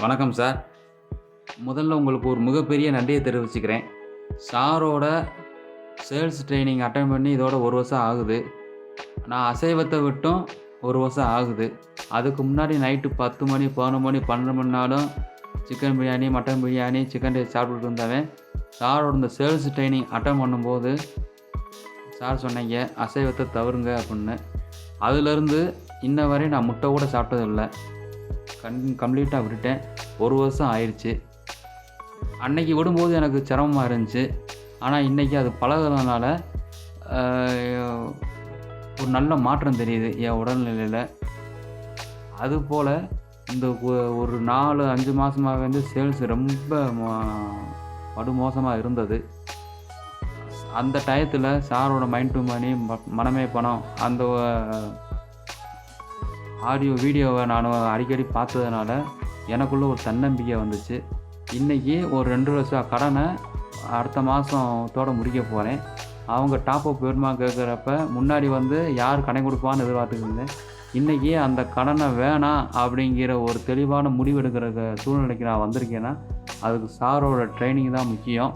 வணக்கம் சார். முதல்ல உங்களுக்கு ஒரு மிகப்பெரிய நன்றியை தெரிவிச்சுக்கிறேன். சாரோட சேல்ஸ் ட்ரைனிங் அட்டன் பண்ணி இதோட ஒரு வருஷம் ஆகுது. நான் அசைவத்தை விட்டும் ஒரு வருஷம் ஆகுது. அதுக்கு முன்னாடி நைட்டு பத்து மணி பதினொரு மணி பன்னெண்டு மணி நாளும் chicken biryani mutton biryani chicken rice சாப்பிட்டுட்டு இருந்தவன். சாரோட இந்த சேல்ஸ் ட்ரைனிங் அட்டன் பண்ணும்போது சார் சொன்னீங்க அசைவத்தை தவறுங்க அப்படின்னு. அதுலேருந்து இன்ன வரையும் நான் முட்டை கூட சாப்பிட்டதில்லை. கண் கம்ப்ளீட்டாக விட்டுட்டேன். ஒரு வருஷம் ஆயிடுச்சு அன்னைக்கு விடும்போது எனக்கு சிரமமாக இருந்துச்சு. ஆனால் இன்றைக்கி அது பழகுறதுனால ஒரு நல்ல மாற்றம் தெரியுது என் உடல்நிலையில். அதுபோல் இந்த ஒ- ஒரு நாலு அஞ்சு மாதமாக வந்து சேல்ஸ் ரொம்ப மோ- படுமோசமாக இருந்தது. அந்த டயத்தில் சாரோட மைண்ட் டு மணி மனமே பணம். அந்த ஆடியோ வீடியோவை நான் அடிக்கடி பார்த்ததுனால எனக்குள்ளே ஒரு தன்னம்பிக்கை வந்துச்சு. இன்றைக்கி ஒரு ரெண்டு வருஷம் கடனை அடுத்த மாதத்தோட முடிக்க போகிறேன் அவங்க டாப் அப் வேணுமா கேட்குறப்ப முன்னாடி வந்து யார் கடன் கொடுப்பான்னு எதிர்பார்த்துட்ருந்தேன் இன்றைக்கி அந்த கடனை வேணாம் அப்படிங்கிற ஒரு தெளிவான முடிவு எடுக்கிற சூழ்நிலைக்கு நான் வந்திருக்கேன்னா அதுக்கு சாரோட ட்ரைனிங் தான் முக்கியம்.